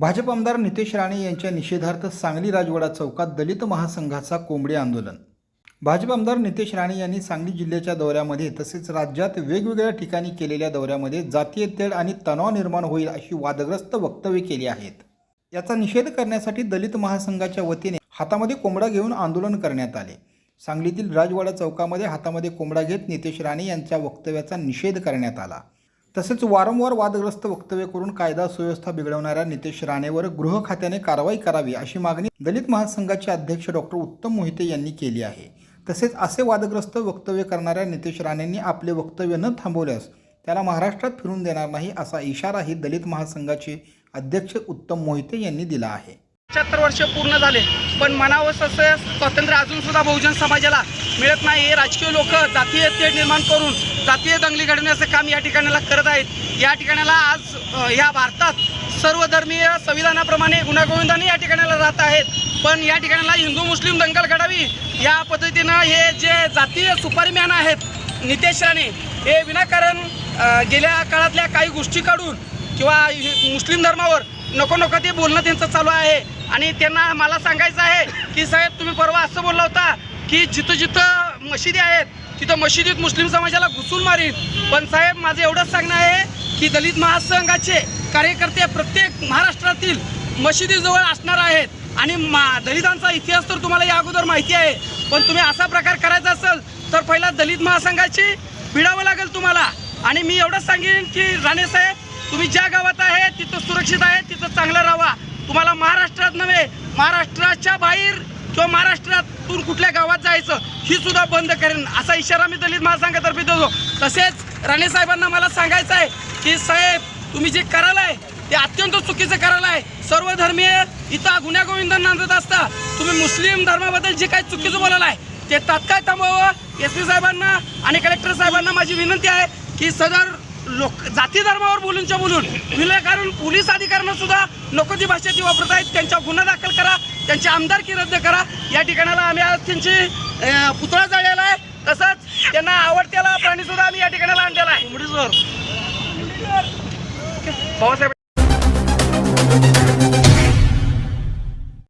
भाजप आमदार नितेश राणे यांच्या निषेधार्थ सांगली राजवाडा चौकात दलित महासंघाचा कोंबडी आंदोलन. भाजप आमदार नितेश राणे यांनी सांगली जिल्ह्याच्या दौऱ्यामध्ये तसेच राज्यात वेगवेगळ्या ठिकाणी केलेल्या दौऱ्यामध्ये जातीय तेढ आणि तणाव निर्माण होईल अशी वादग्रस्त वक्तव्य केली आहेत. याचा निषेध करण्यासाठी दलित महासंघाच्या वतीने हातामध्ये कोंबडा घेऊन आंदोलन करण्यात आले. सांगलीतील राजवाडा चौकामध्ये हातामध्ये कोंबडा घेत नितेश राणे यांच्या वक्तव्याचा निषेध करण्यात आला. तसेच वारंवार वादग्रस्त वक्तव्य करून कायदा सुव्यवस्था बिघडवणाऱ्या नितेश राणेवर गृह खात्याने कारवाई करावी अशी मागणी दलित महासंघाचे अध्यक्ष डॉक्टर उत्तम मोहिते यांनी केली आहे. तसेच असे वादग्रस्त वक्तव्य करणाऱ्या नितेश राणेंनी आपले वक्तव्य न थांबवल्यास त्याला महाराष्ट्रात फिरून देणार नाही असा इशाराही दलित महासंघाचे अध्यक्ष उत्तम मोहिते यांनी दिला आहे. पंच्याहत्तर वर्ष पूर्ण झाले. पण मनावं तसं स्वातंत्र्य अजूनसुद्धा बहुजन समाजाला मिळत नाही. हे राजकीय लोक जातीय तेढ निर्माण करून जातीय दंगली घडवण्याचं काम या ठिकाणाला करत आहेत. या ठिकाणाला आज ह्या भारतात सर्वधर्मीय संविधानाप्रमाणे गुन्हागोविंदाने या ठिकाणाला राहत आहेत. पण या ठिकाणाला हिंदू मुस्लिम दंगल घडावी या पद्धतीनं हे जे जातीय सुपारीमॅन आहेत नितेश राणे हे विनाकारण गेल्या काळातल्या काही गोष्टी काढून किंवा मुस्लिम धर्मावर नको नको ते बोलणं त्यांचं चालू आहे. आणि त्यांना मला सांगायचं आहे की साहेब तुम्ही परवा असं बोलला होता की जिथं जिथं मशिदी आहेत तिथं मशिदीत मुस्लिम समाजाला घुसून मारीन. पण साहेब माझं एवढंच सांगणं आहे की दलित महासंघाचे कार्यकर्ते प्रत्येक महाराष्ट्रातील मशिदीजवळ असणार आहेत. आणि मा दलितांचा इतिहास तर तुम्हाला या अगोदर माहिती आहे. पण तुम्ही असा प्रकार करायचा असेल तर पहिला दलित महासंघाची भिडावं लागेल तुम्हाला. आणि मी एवढंच सांगेन की राणे साहेब तुम्ही ज्या गावात आहे तिथं सुरक्षित आहे तिथं चांगलं राहा. तुम्हाला महाराष्ट्रात नव्हे महाराष्ट्राच्या बाहेर किंवा महाराष्ट्रातून कुठल्या गावात जायचं ही सुद्धा बंद करेन असा इशारा मी दलित महासंघातर्फे देतो. तसेच राणे साहेबांना मला सांगायचं आहे की साहेब तुम्ही जे करायलाय ते अत्यंत चुकीचं करायलाय. सर्व धर्मीय इथं गुन्ह्यागोविंद नांदत असता तुम्ही मुस्लिम धर्माबद्दल जे काही चुकीचं बोलायलाय ते तात्काळ थांबवावं. एस पी साहेबांना आणि कलेक्टर साहेबांना माझी विनंती आहे की सदर लोक जाती धर्मावर बोलूनच्या बोलून विनाकारण पोलीस अधिकाऱ्यांना सुद्धा नको ती भाषा ती वापरत आहेत त्यांच्या गुन्हा दाखल करा त्यांची आमदारकी रद्द करा. या ठिकाणाला आम्ही आज त्यांची पुतळा जाळलेला आहे. तसंच त्यांना आवडत्याला प्राणी सुद्धा आम्ही या ठिकाणाला आणलेला आहे. भाऊसाहेब